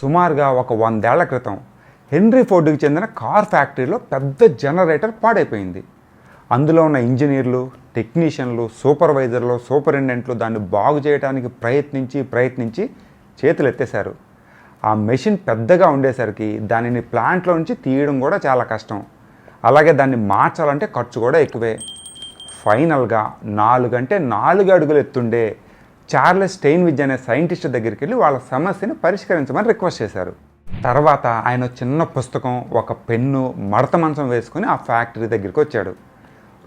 సుమారుగా ఒక వందేళ్ళ క్రితం హెన్రీ ఫోర్డ్కి చెందిన కార్ ఫ్యాక్టరీలో పెద్ద జనరేటర్ పాడైపోయింది. అందులో ఉన్న ఇంజనీర్లు టెక్నీషియన్లు సూపర్వైజర్లు సూపరింటెండెంట్లు దాన్ని బాగు చేయడానికి ప్రయత్నించి ప్రయత్నించి చేతులు ఎత్తేశారు ఆ మెషిన్ పెద్దగా ఉండేసరికి దానిని ప్లాంట్లో నుంచి తీయడం కూడా చాలా కష్టం. అలాగే దాన్ని మార్చాలంటే ఖర్చు కూడా ఎక్కువే. ఫైనల్గా నాలుగంటే నాలుగు అడుగులు ఎత్తుండే చార్లెస్ స్టెయిన్విజ్ అనే సైంటిస్ట్ దగ్గరికి వెళ్ళి వాళ్ళ సమస్యని పరిష్కరించమని రిక్వెస్ట్ చేశారు. తర్వాత ఆయన చిన్న పుస్తకం ఒక పెన్ను మడత మంచం వేసుకుని ఆ ఫ్యాక్టరీ దగ్గరికి వచ్చాడు.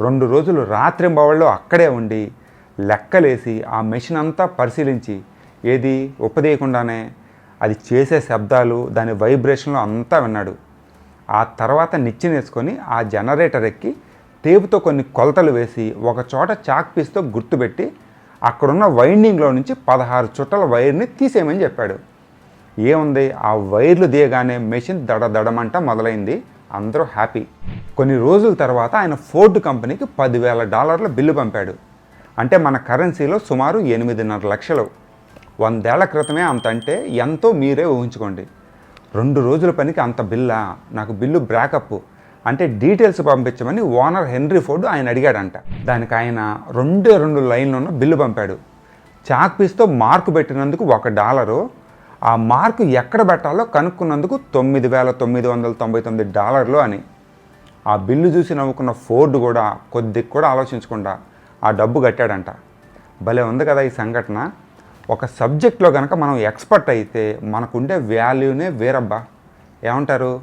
రెండు రోజులు రాత్రింబవళ్ళు అక్కడే ఉండి లెక్కలేసి ఆ మెషిన్ అంతా పరిశీలించి ఏది ఉపదేయకుండానే అది చేసే శబ్దాలు దాని వైబ్రేషన్లు అంతా విన్నాడు. ఆ తర్వాత నిచ్చెనేసుకొని ఆ జనరేటర్ ఎక్కి టేపుతో కొన్ని కొలతలు వేసి ఒక చోట చాక్ పీస్తో గుర్తుపెట్టి అక్కడున్న వైండింగ్లో నుంచి పదహారు చుట్టల వైర్ని తీసేయమని చెప్పాడు. ఏముంది? ఆ వైర్లు దియగానే మెషిన్ దడదడమంట మొదలైంది. అందరూ హ్యాపీ. కొన్ని రోజుల తర్వాత ఆయన ఫోర్డ్ కంపెనీకి పదివేల డాలర్ల బిల్లు పంపాడు. అంటే మన కరెన్సీలో సుమారు ఎనిమిదిన్నర లక్షలు. వందేళ్ళ క్రితమే అంత అంటే ఎంతో మీరే ఊహించుకోండి. రెండు రోజుల పనికి అంత బిల్లా? నాకు బిల్లు బ్రాకప్ అంటే డీటెయిల్స్ పంపించమని ఓనర్ హెన్రీ ఫోర్డ్ ఆయన అడిగాడంట. దానికి ఆయన రెండే రెండు లైన్లు ఉన్న బిల్లు పంపాడు. చాక్ పీస్తో మార్కు పెట్టినందుకు ఒక డాలరు ఆ మార్కు ఎక్కడ పెట్టాలో కనుక్కున్నందుకు తొమ్మిది వేల తొమ్మిది వందల తొంభై తొమ్మిది డాలర్లు అని. ఆ బిల్లు చూసి నవ్వుకున్న ఫోర్డ్ కూడా కొద్ది కూడా ఆలోచించకుండా ఆ డబ్బు కట్టాడంట. భలే ఉంది కదా ఈ సంఘటన. ఒక సబ్జెక్ట్లో కనుక మనం ఎక్స్పర్ట్ అయితే మనకుండే వాల్యూనే వేరబ్బా. ఏమంటారు?